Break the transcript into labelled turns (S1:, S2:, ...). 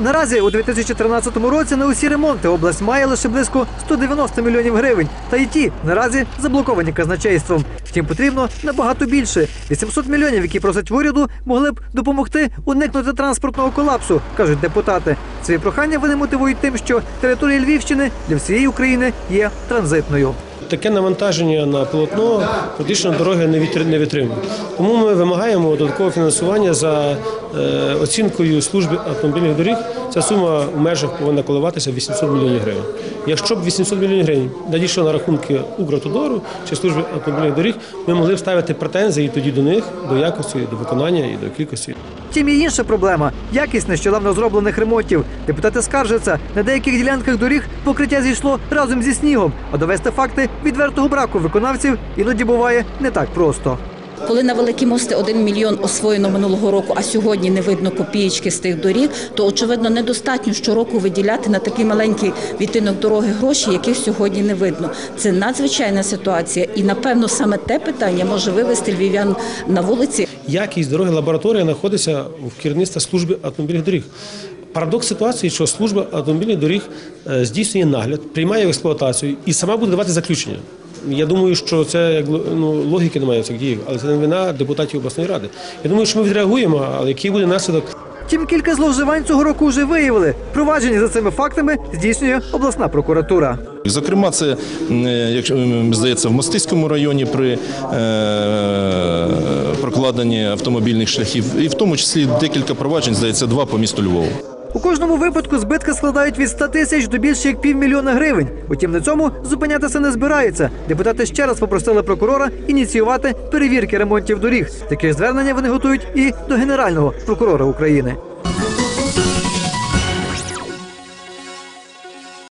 S1: Наразі у 2013 році на усі ремонти область має лише близько 190 мільйонів гривень. Та й ті наразі заблоковані казначейством. Втім, потрібно набагато більше. 800 мільйонів, які просять в уряду, могли б допомогти уникнути транспортного колапсу, кажуть депутати. Свої прохання вони мотивують тим, що територія Львівщини для всієї України є транзитною.
S2: Таке навантаження на полотно фактично дороги не витримує. Тому ми вимагаємо додаткового фінансування за е, оцінкою служби автомобільних доріг. Ця сума в межах повинна коливатися 800 мільйонів гривень. Якщо б 800 мільйонів гривень надійшло на рахунки Укравтодору чи служби автомобільних доріг, ми могли б ставити претензії тоді до них, до якості, до виконання і до кількості.
S1: Втім, є інша проблема якість нещодавно зроблених ремонтів. Депутати скаржаться, на деяких ділянках доріг покриття зійшло разом зі снігом, а довести факти відвертого браку виконавців іноді буває не так просто.
S3: Коли на великі мости 1 мільйон освоєно минулого року, а сьогодні не видно копієчки з тих доріг, то очевидно недостатньо щороку виділяти на такий маленький відтинок дороги гроші, яких сьогодні не видно. Це надзвичайна ситуація, і напевно саме те питання може вивести львів'ян на вулиці.
S2: Якість дороги лабораторія знаходиться в керівництва служби автомобільних доріг. Парадокс ситуації, що служба автомобільних доріг е, здійснює нагляд, приймає в експлуатацію і сама буде давати заключення. Я думаю, що це як ну, логіки немає в цих діях, але це не вина депутатів обласної ради. Я думаю, що ми відреагуємо, але який буде наслідок?
S1: Втім, кілька зловживань цього року вже виявили. Провадження за цими фактами здійснює обласна прокуратура.
S4: Зокрема, це якщо здається в Мостиському районі при е, прокладенні автомобільних шляхів, і в тому числі декілька проваджень, здається, два по місту Львову.
S1: У кожному випадку збитки складають від 100 тисяч до більше як півмільйона гривень. Утім, на цьому зупинятися не збираються. Депутати ще раз попросили прокурора ініціювати перевірки ремонтів доріг. Таке звернення вони готують і до генерального прокурора України.